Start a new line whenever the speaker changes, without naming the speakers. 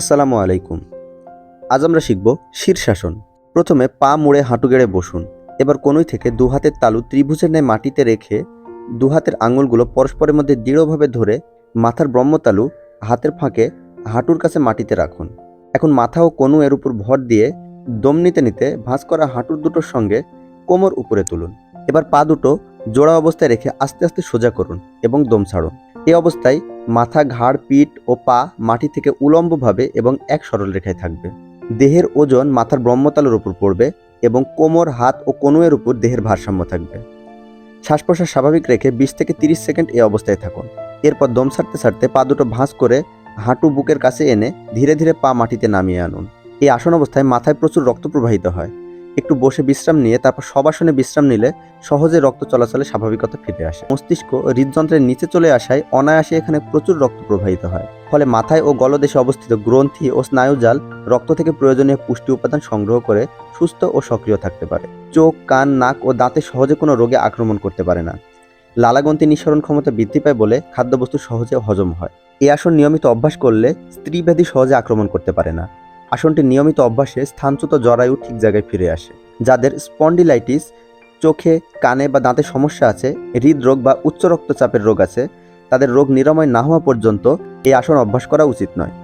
আসসালামু আলাইকুম। আজ আমরা শিখব শীর্ষাসন। প্রথমে পা মুড়ে হাঁটু গেড়ে বসুন। এবার কোনোই থেকে দু হাতের তালু ত্রিভুজের ন্যায় মাটিতে রেখে দু হাতের আঙুলগুলো পরস্পরের মধ্যে দৃঢ়ভাবে ধরে মাথার ব্রহ্মতালু হাতের ফাঁকে হাঁটুর কাছে মাটিতে রাখুন। এখন মাথা ও কনু এর উপর ভর দিয়ে দম নিতে নিতে ভাঁজ করা হাঁটুর দুটোর সঙ্গে কোমর উপরে তুলুন। এবার পা দুটো জোড়া অবস্থায় রেখে আস্তে আস্তে সোজা করুন এবং দম ছাড়ুন। এই অবস্থায় মাথা, ঘাড়, পিঠ ও পা মাটি থেকে উলম্বভাবে এবং এক সরল রেখায় থাকবে। দেহের ওজন মাথার ব্রহ্মতালের উপর পড়বে এবং কোমর, হাত ও কনুয়ের উপর দেহের ভারসাম্য থাকবে। শ্বাস প্রশ্বাস স্বাভাবিক রেখে বিশ থেকে তিরিশ সেকেন্ড এ অবস্থায় থাকুন। এরপর দম ছাড়তে ছাড়তে পা দুটো ভাঁজ করে হাঁটু বুকের কাছে এনে ধীরে ধীরে পা মাটিতে নামিয়ে আনুন। এই আসন অবস্থায় মাথায় প্রচুর রক্ত প্রবাহিত হয়। একটু বসে বিশ্রাম নিয়ে, তারপর সবাসনে বিশ্রাম নিলে সহজে রক্ত চলাচলে স্বাভাবিকতা ফিরে আসে। মস্তিষ্ক হৃদযন্ত্রের নিচে চলে আসায় অনায়াসে এখানে প্রচুর রক্ত প্রবাহিত হয়। ফলে মাথায় ও গলদেশে অবস্থিত গ্রন্থি ও স্নায়ুজাল রক্ত থেকে প্রয়োজনীয় পুষ্টি উপাদান সংগ্রহ করে সুস্থ ও সক্রিয় থাকতে পারে। চোখ, কান, নাক ও দাঁতে সহজে কোনো রোগে আক্রমণ করতে পারে না। লালাগ্রন্থি নিঃসরণ ক্ষমতা বৃদ্ধি পায় বলে খাদ্যবস্তু সহজে হজম হয়। এই আসন নিয়মিত অভ্যাস করলে স্ত্রী ব্যাধি সহজে আক্রমণ করতে পারে না। আসনটি নিয়মিত অভ্যাসে স্থানচ্যুত জরায়ু ঠিক জায়গায় ফিরে আসে, যাদের স্পন্ডিলাইটিস, চোখে, কানে বা দাঁতে সমস্যা আছে, হৃদরোগ বা উচ্চ রক্তচাপের রোগ আছে, তাদের রোগ নিরাময় না হওয়া পর্যন্ত এই আসন অভ্যাস করা উচিত নয়।